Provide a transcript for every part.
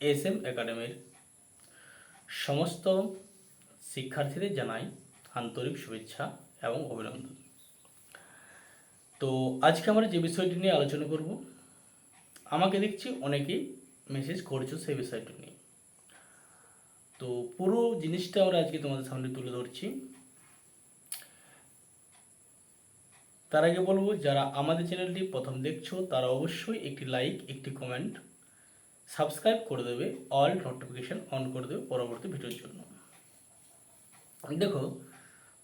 S M একাডেমির সমস্ত শিক্ষার্থীদের জানাই আন্তরিক শুভেচ্ছা এবং অভিনন্দন। তো আজকে আমরা যে বিষয়টি নিয়ে আলোচনা করব, আমাকে দেখছি অনেকেই মেসেজ করছ সেই বিষয়টি নিয়ে। তো পুরো জিনিসটা আমরা আজকে তোমাদের সামনে তুলে ধরছি। তার আগে বলব, যারা আমাদের চ্যানেলটি প্রথম দেখছ, তারা অবশ্যই একটি লাইক একটি কমেন্ট সাবস্ক্রাইব করে দেবে, অল নোটিফিকেশন অন করে দেবে পরবর্তী ভিডিওর জন্য। দেখো,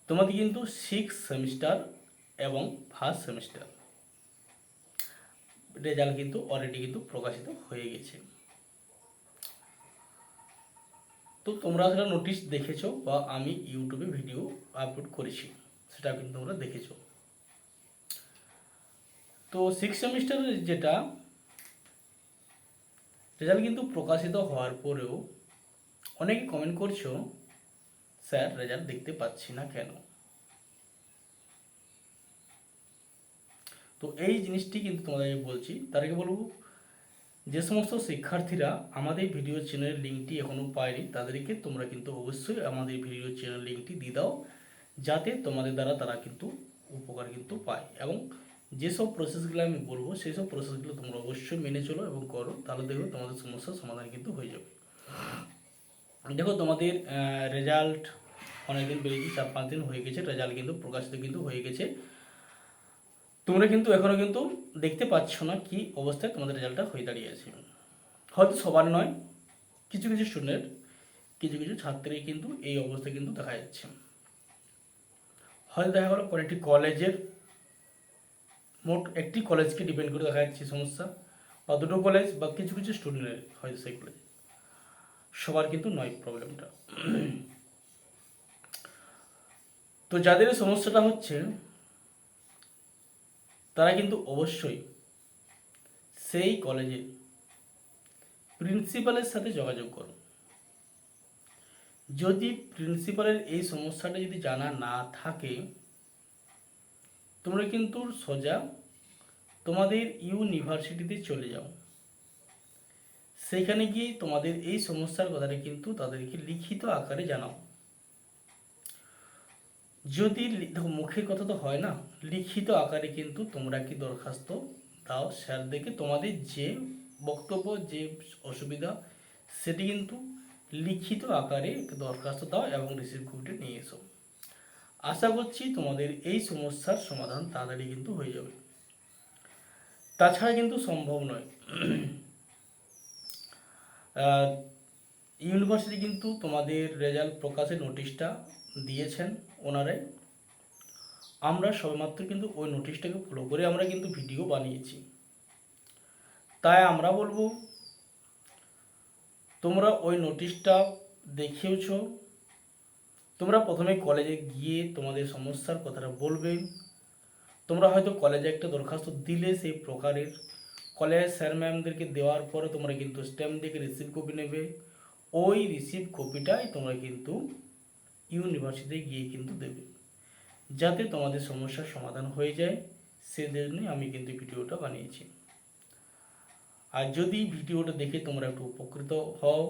তোমাদের কিন্তু সিক্স সেমিস্টার এবং ফার্স্ট সেমিস্টার রেজাল্ট কিন্তু অলরেডি কিন্তু প্রকাশিত হয়ে গেছে। তো তোমরা সেটা নোটিশ দেখেছ বা আমি ইউটিউবে ভিডিও আপলোড করেছি সেটা কিন্তু তোমরা দেখেছ। তো সিক্স সেমিস্টারের যেটা রেজাল্ট কিন্তু প্রকাশিত হওয়ার পরেও অনেকে কমেন্ট করছ, স্যার, রেজাল্ট দেখতে পাচ্ছি না কেন? তো এই জিনিসটি কিন্তু তোমাদেরকে বলছি। তার আগে বলব, যে সমস্ত শিক্ষার্থীরা আমাদের ভিডিও চ্যানেলের লিঙ্কটি এখনও পায়নি, তাদেরকে তোমরা কিন্তু অবশ্যই আমাদের ভিডিও চ্যানেল লিঙ্কটি দিয়ে দাও, যাতে তোমাদের দ্বারা তারা কিন্তু উপকার কিন্তু পায় এবং যেসব প্রসেসগুলো আমি বলব সেই সব প্রসেসগুলো তোমরা অবশ্যই মেনে চলো এবং করো, তাহলে দেখো তোমাদের সমস্যার সমাধান কিন্তু হয়ে যাবে। দেখো তোমাদের রেজাল্ট অনেকদিন বেরিয়েছে চার পাঁচ দিন হয়ে গেছে রেজাল্ট কিন্তু প্রকাশিত কিন্তু হয়ে গেছে। তোমরা কিন্তু এখনও কিন্তু দেখতে পাচ্ছ না কি অবস্থায় তোমাদের রেজাল্টটা হয়ে দাঁড়িয়ে আছে। হয়তো সবার নয়, কিছু কিছু স্টুডেন্ট কিছু কিছু ছাত্রের কিন্তু এই অবস্থা কিন্তু দেখা যাচ্ছে। হয়তো দেখা গেলো কোনো একটি কলেজের মোট একটি কলেজকে ডিপেন্ড করে দেখা যাচ্ছে সমস্যা, বা দুটো কলেজ বা কিছু কিছু স্টুডেন্টের হয়তো সেই কলেজ সবার কিন্তু নয় প্রবলেমটা তো যাদের সমস্যাটা হচ্ছে, তারা কিন্তু অবশ্যই সেই কলেজে প্রিন্সিপালের সাথে যোগাযোগ করো যদি প্রিন্সিপালের এই সমস্যাটা যদি জানা না থাকে তোমরা কিন্তু সোজা তোমাদের ইউনিভার্সিটিতে চলে যাও। সেখানে গিয়ে তোমাদের এই সমস্যার কথাটা কিন্তু তাদেরকে লিখিত আকারে জানাও। যদি দেখো মুখের কথা তো হয় না, লিখিত আকারে কিন্তু তোমরা কি দরখাস্ত দাও স্যারদেরকে তোমাদের যে বক্তব্য, যে অসুবিধা, সেটি কিন্তু লিখিত আকারে দরখাস্ত দাও এবং রিসিভ কপিটা নিয়ে এসো। আশা করছি তোমাদের এই সমস্যার সমাধান তাড়াতাড়ি কিন্তু হয়ে যাবে। তাছাড়া কিন্তু সম্ভব নয়। ইউনিভার্সিটি কিন্তু তোমাদের রেজাল্ট প্রকাশের নোটিশটা দিয়েছেন ওনারাই। আমরা সবেমাত্র কিন্তু ওই নোটিশটাকে ফলো করে আমরা কিন্তু ভিডিও বানিয়েছি। তাই আমরা বলব, তোমরা ওই নোটিশটা দেখেওছ তোমরা প্রথমে কলেজে গিয়ে তোমাদের সমস্যার কথাটা বলবে। তোমরা হয়তো কলেজে একটা দরখাস্ত দিলে সেই প্রকারের। কলেজ স্যার ম্যামদেরকে দেওয়ার পরে তোমরা কিন্তু স্ট্যাম্প দেখে রিসিভ কপি নেবে। ওই রিসিভ কপিটাই তোমরা কিন্তু ইউনিভার্সিটিতে গিয়ে কিন্তু দেবে। যাতে তোমাদের সমস্যার সমাধান হয়ে যায়। সেজন্যই আমি কিন্তু ভিডিওটা বানিয়েছি। আর যদি ভিডিওটা দেখে তোমরা একটু উপকৃত হও,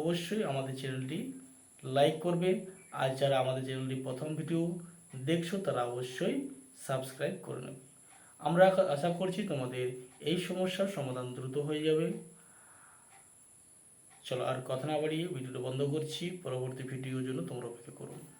অবশ্যই আমাদের চ্যানেলটি লাইক করবে। আর যারা আমাদের চ্যানেলটি প্রথম ভিডিও দেখছ, তারা অবশ্যই সাবস্ক্রাইব করে নেবে। আমরা আশা- করছি তোমাদের এই সমস্যার সমাধান দ্রুত হয়ে যাবে। চলো আর কথা না বাড়িয়ে ভিডিওটা বন্ধ করছি। পরবর্তী ভিডিওর জন্য তোমরা অপেক্ষা করুন